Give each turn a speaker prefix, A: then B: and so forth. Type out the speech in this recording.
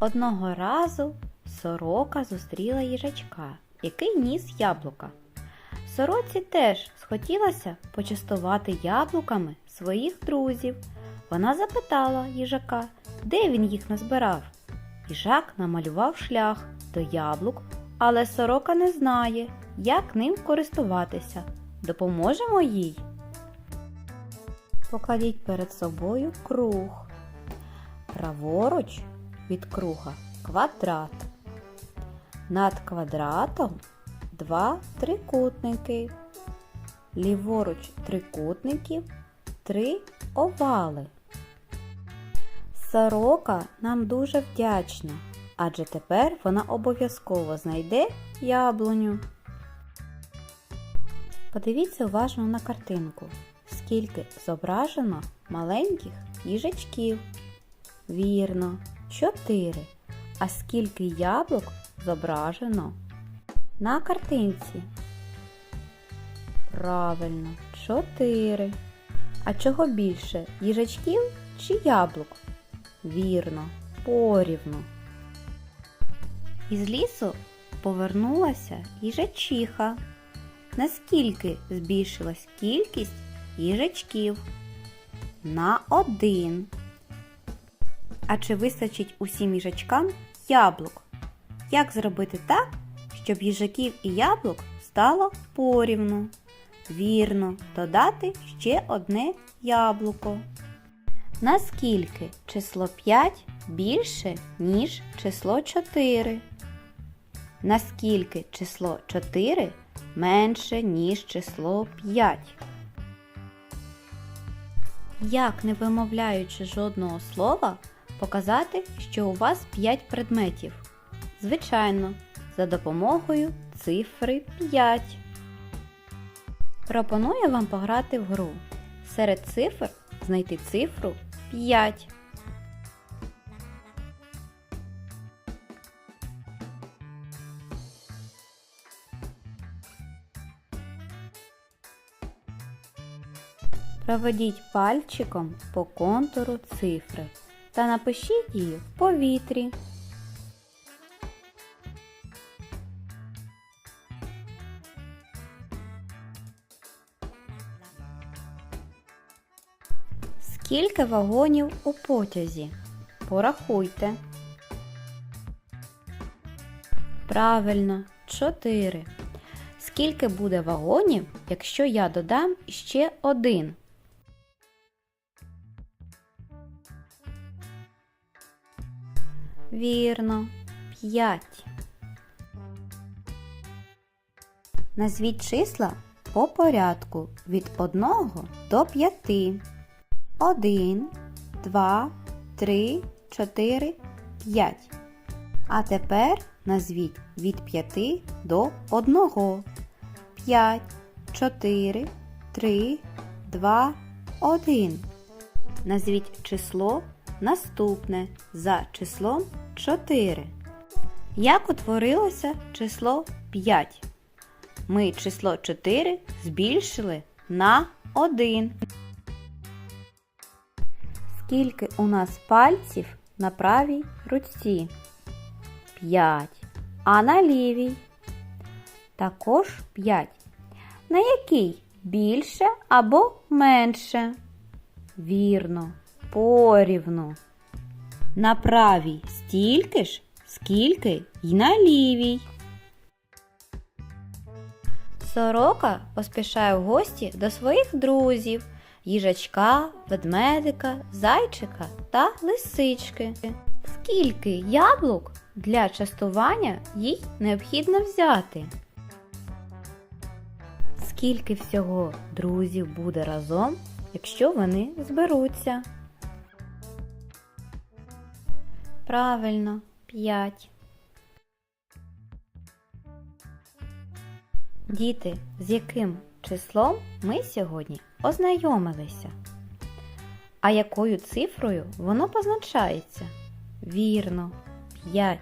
A: Одного разу сорока зустріла їжачка, який ніс яблука. Сороці теж схотілося почастувати яблуками своїх друзів. Вона запитала їжака, де він їх назбирав. Їжак намалював шлях до яблук, але сорока не знає, як ним користуватися. Допоможемо їй. Покладіть перед собою круг. Праворуч від круга квадрат. Над квадратом два трикутники. Ліворуч трикутників три овали. Сорока нам дуже вдячна, адже тепер вона обов'язково знайде яблуню. Подивіться уважно на картинку, скільки зображено маленьких їжачків. Вірно, чотири. А скільки яблук зображено на картинці? Правильно, чотири. А чого більше? Їжачків чи яблук? Вірно, порівну. Із лісу повернулася їжачиха. Наскільки збільшилась кількість їжачків? На один. А чи вистачить усім їжачкам яблук? Як зробити так, щоб їжаків і яблук стало порівну? Вірно, додати ще одне яблуко. Наскільки число 5 більше, ніж число 4? Наскільки число 4 менше, ніж число 5? Як, не вимовляючи жодного слова, показати, що у вас 5 предметів? Звичайно, за допомогою цифри 5. Пропоную вам пограти в гру. Серед цифр знайти цифру 5. Проведіть пальчиком по контуру цифри та напишіть її в повітрі. Скільки вагонів у потязі? Порахуйте. Правильно, 4. Скільки буде вагонів, якщо я додам ще один? Вірно, 5. Назвіть числа по порядку від 1 до 5. 1, 2, 3, 4, 5. А тепер назвіть від 5 до 1. 5, 4, 3, 2, 1. Назвіть число наступне за числом 4. Як утворилося число 5? Ми число 4 збільшили на 1. Скільки у нас пальців на правій руці? 5. А на лівій? Також 5. На якій більше або менше? Вірно, порівну. На правій стільки ж, скільки й на лівій. Сорока поспішає в гості до своїх друзів їжачка, ведмедика, зайчика та лисички. Скільки яблук для частування їй необхідно взяти? Скільки всього друзів буде разом, якщо вони зберуться? Правильно, 5. Діти, з яким числом ми сьогодні ознайомилися? А якою цифрою воно позначається? Вірно, 5.